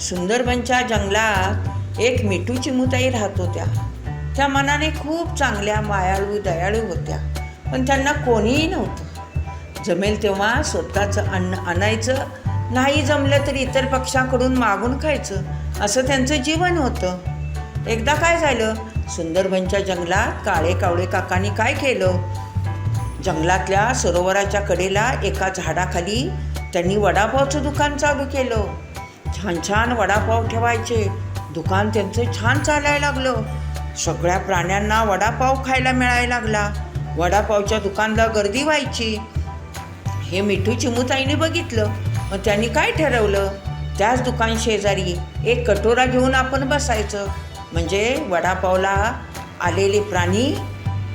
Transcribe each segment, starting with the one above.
सुंदरबनच्या जंगलात एक मिठू चिमुताई राहत होत्या. त्या मनाने खूप चांगल्या मायाळू दयाळू होत्या पण त्यांना कोणीही नव्हतं. जमेल तेव्हा स्वतःचं अन्न आणायचं नाही जमलं तर इतर पक्षांकडून मागून खायचं असं त्यांचं जीवन होतं. एकदा काय झालं सुंदरबनच्या जंगलात काळे कावळे काकांनी काय केलं? जंगलातल्या सरोवराच्या कडेला एका झाडाखाली त्यांनी वडापावचं दुकान चालू केलं. छान छान वडापाव ठेवायचे. दुकान त्यांचं छान चालायला लागलं. सगळ्या प्राण्यांना वडापाव खायला मिळायला लागला. वडापावच्या दुकानला गर्दी व्हायची. हे मिठू चिमूताईने बघितलं. मग त्यांनी काय ठरवलं? त्याच दुकान शेजारी एक कटोरा घेऊन आपण बसायचं. म्हणजे वडापावला आलेले प्राणी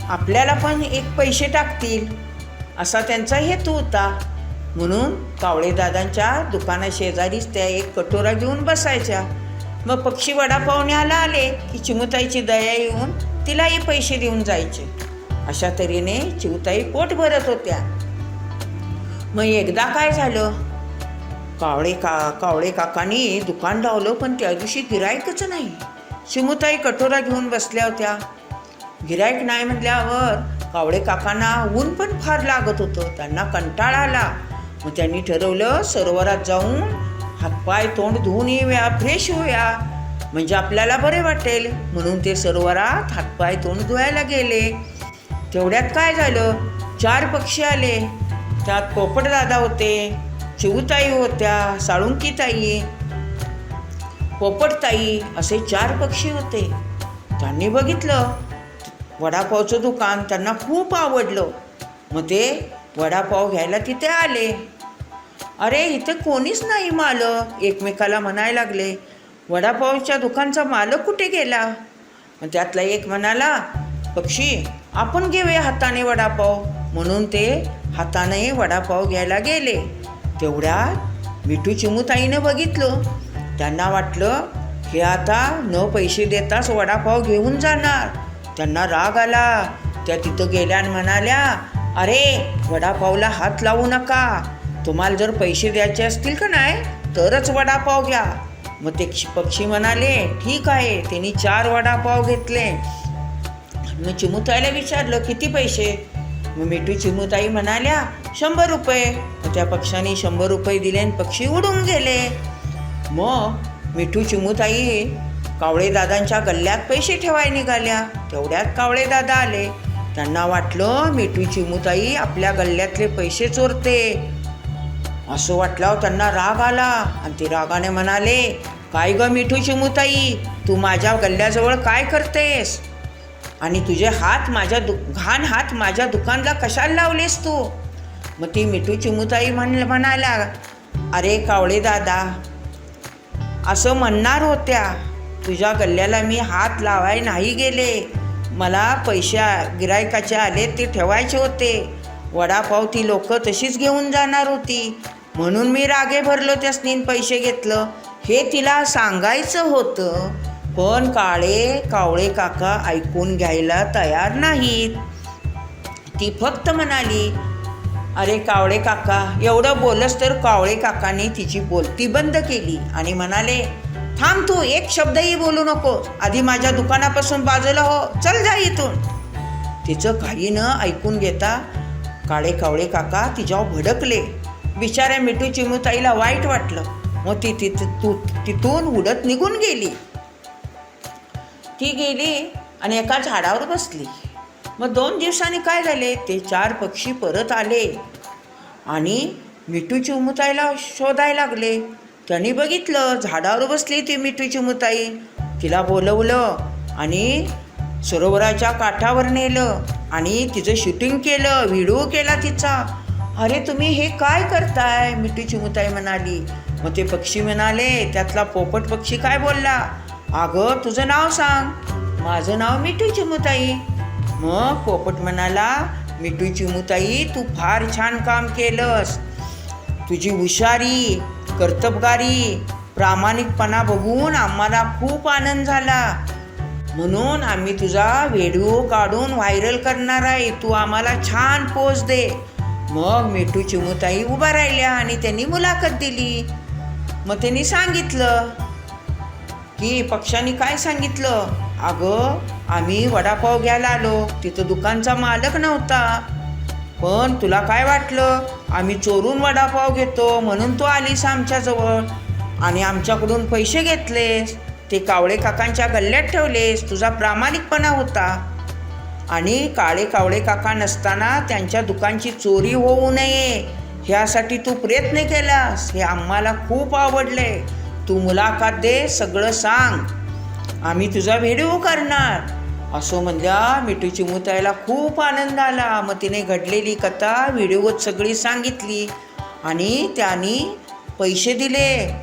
आपल्याला पण एक पैसे टाकतील. असा त्यांचा हेतू होता. म्हणून कावळेदादांच्या दुकानाशेजारीच त्या एक कटोरा घेऊन बसायच्या. मग पक्षी वडापाव न्यायला आले की चिमुताईची दया येऊन तिलाही पैसे देऊन जायचे. अशा तऱ्हेने चिमुताई पोट भरत होत्या. मग एकदा काय झालं? कावळे का कावळे काकांनी दुकान लावलं पण त्या दिवशी गिरायकच नाही. चिमुताई कटोरा घेऊन बसल्या होत्या. गिरायक नाही म्हटल्यावर कावळे काकांना ऊन पण फार लागत होतं. त्यांना कंटाळा आला. मग त्यांनी ठरवलं सरोवरात जाऊन हातपाय तोंड धुवून येऊया फ्रेश होऊया. म्हणजे आपल्याला बरे वाटेल. म्हणून ते सरोवरात हातपाय तोंड धुवायला गेले. तेवढ्यात काय झालं? चार पक्षी आले. त्यात पोपटदादा होते चिवताई होत्या साळुंकीताई पोपटताई असे चार पक्षी होते. त्यांनी बघितलं. वडापावचं दुकान त्यांना खूप आवडलं. मग ते वडापाव घ्यायला तिथे आले. अरे इथे कोणीच नाही मालक. एकमेकाला म्हणायला लागले वडापावच्या दुकानचा मालक कुठे गेला? मग त्यातला एक म्हणाला पक्षी आपण घेऊया हाताने वडापाव. म्हणून ते हाताने वडापाव घ्यायला गेले. तेवढ्यात मिठू चिमूताईनं बघितलं. त्यांना वाटलं हे आता न पैसे देताच वडापाव घेऊन जाणार. त्यांना राग आला. त्या तिथं गेल्या आणि म्हणाल्या अरे वडापावला हात लावू नका. तुम्हाला जर पैसे द्यायचे असतील का नाही तरच वडापाव घ्या. मग ते पक्षी म्हणाले ठीक आहे. त्यांनी चार वडापाव घेतले. मग चिमुताईला विचारलं किती पैसे? मग मिठू चिमुताई म्हणाल्या शंभर रुपये. मग त्या पक्षाने शंभर रुपये दिले आणि पक्षी उडून गेले. मग मिठू चिमुताई कावळे दादांच्या गल्ल्यात पैसे ठेवाय निघाल्या. तेवढ्यात कावळे दादा आले. त्यांना वाटलं मिठू चिमुताई आपल्या गल्ल्यातले पैसे चोरते. असं वाटल्यावर त्यांना राग आला आणि ते रागाने म्हणाले काय ग मिठू चिमुताई तू माझ्या गल्ल्याजवळ काय करतेस? आणि तुझे हात माझ्या दु घाण हात माझ्या दुकानला कशाला लावलेस तू? मग ती मिठू चिमुताई म्हण म्हणाल्या अरे कावळे दादा असं म्हणणार होत्या तुझ्या गल्ल्याला मी हात लावाय नाही गेले. मला पैशा गिरायकाचे आले ते ठेवायचे होते. वडापाव ती लोक तशीच घेऊन जाणार होती. म्हणून मी रागे भरलो त्यासनी पैसे घेतलं. हे तिला सांगायचं होतं. पण काळे कावळे काका ऐकून घ्यायला तयार नाहीत. ती फक्त म्हणाली अरे कावळे काका एवढं बोलस तर कावळे काकाने तिची बोलती बंद केली. आणि म्हणाले थांब तू एक शब्दही बोलू नको. आधी माझ्या दुकानापासून बाजूला हो. चल जा इथून. तिचं काही न ऐकून घेता काळे कावळे काका तिच्यावर भडकले. बिचाऱ्या मिठू चिमुताईला वाईट वाटलं. मग ती तिथ तू तिथून उडत निघून गेली. ती गेली आणि एका झाडावर बसली. मग दोन दिवसांनी काय झाले? ते चार पक्षी परत आले आणि मिठू चिमुताईला शोधायला लागले. त्यांनी बघितलं झाडावर बसली ती मिठू चिमुताई तिला बोलवलं आणि सरोवराच्या काठावर नेलं आणि तिचं शूटिंग केलं व्हिडिओ केला तिचा. अरे तुम्ही हे काय करताय? मिठू चिमुताई म्हणाली. मग ते पक्षी म्हणाले त्यातला पोपट पक्षी काय बोलला? अगं तुझं नाव सांग. माझं नाव मिठू चिमुताई मग पोपट म्हणाला मिठू चिमुताई तू फार छान काम केलंस. तुझी हुशारी कर्तबगारी प्रामाणिकपणा बघून आम्हाला खूप आनंद झाला. म्हणून आम्ही तुझा व्हिडिओ काढून व्हायरल करणार आहे. तू आम्हाला छान पोच दे. मग मिठू चिमुताई उभा राहिल्या आणि त्यांनी मुलाखत दिली. मग त्यांनी सांगितलं की पक्षाने काय सांगितलं? अगं आम्ही वडापाव घ्यायला आलो. तिथं दुकानचा मालक नव्हता. पण तुला काय वाटलं? आम्ही चोरून वडापाव घेतो म्हणून तू आलीस आमच्याजवळ. आणि आमच्याकडून पैसे घेतलेस. ते कावळे काकांच्या गल्ल्यात ठेवलेस. तुझा प्रामाणिकपणा होता. आणि काळे कावळे काका नसताना त्यांच्या दुकानची चोरी होऊ नये. ह्यासाठी तू प्रयत्न केलास. हे आम्हाला खूप आवडले. तू मुलाखत दे सगळं सांग. आम्ही तुझा व्हिडिओ करणार. असं म्हणल्या मिठू चिमुताईला खूप आनंद आला. मग तिने घडलेली कथा व्हिडिओत सगळी सांगितली. आणि त्यांनी पैसे दिले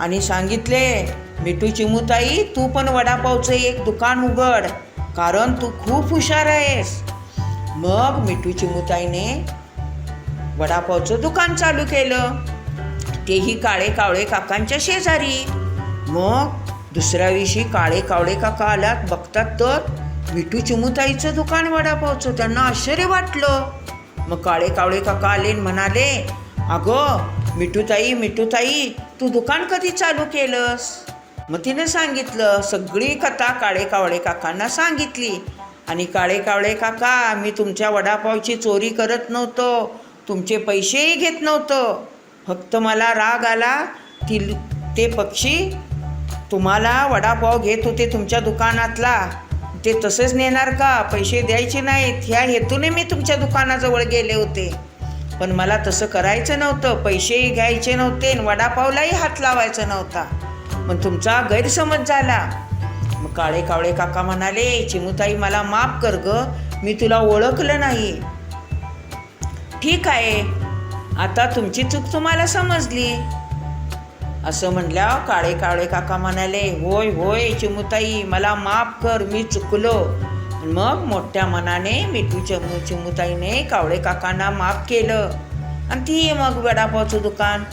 आणि सांगितले मिठू चिमूताई तू पण वडापावचं एक दुकान उघड कारण तू खूप हुशार आहेस. मग मिठू चिमूताईने वडापावचं दुकान चालू केलं. तेही काळे कावळे काकांच्या शेजारी. मग दुसऱ्या दिवशी काळे कावळे काका आल्यात बघतात तर मिठू चिमुताईचं दुकान वडापावचं. त्यांना आश्चर्य वाटलं. मग काळे कावळे काका आले म्हणाले अगं मिठूताई मिठूताई तू दुकान कधी चालू केलंस? मग तिने सांगितलं सगळी कथा काळे कावळे काकांना सांगितली. आणि काळे कावळे काका मी तुमच्या वडापावची चोरी करत नव्हतो. तुमचे पैसेही घेत नव्हतो. फक्त मला राग आला ती ते पक्षी तुम्हाला वडापाव घेत होते तुमच्या दुकानातला. ते तसंच नेणार का? पैसे द्यायचे नाहीत. ह्या हेतूने मी तुमच्या दुकानाजवळ गेले होते. पण मला तसं करायचं नव्हतं. पैसेही घ्यायचे नव्हते आणि वडापावलाही हात लावायचा नव्हता. पण तुमचा गैरसमज झाला. मग काळे कावळे काका म्हणाले चिमुताई मला माफ कर ग. मी तुला ओळखलं नाही ठीक आहे. आता तुमची चूक तुम्हाला समजली. असं म्हणल्यावर काळे काळे काका म्हणाले होय होय चिमुताई मला माफ कर मी चुकलो. मग मोठ्या मनाने मिठू चमू चिमुताईने कावळे काकांना माफ केलं. आणि ती मग वडापावचं दुकान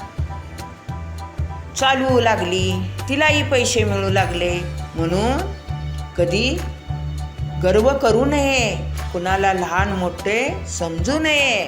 चालू लागली. तिलाही पैसे मिळू लागले. म्हणून कधी गर्व करू नये. कुणाला लहान मोठे समजू नये.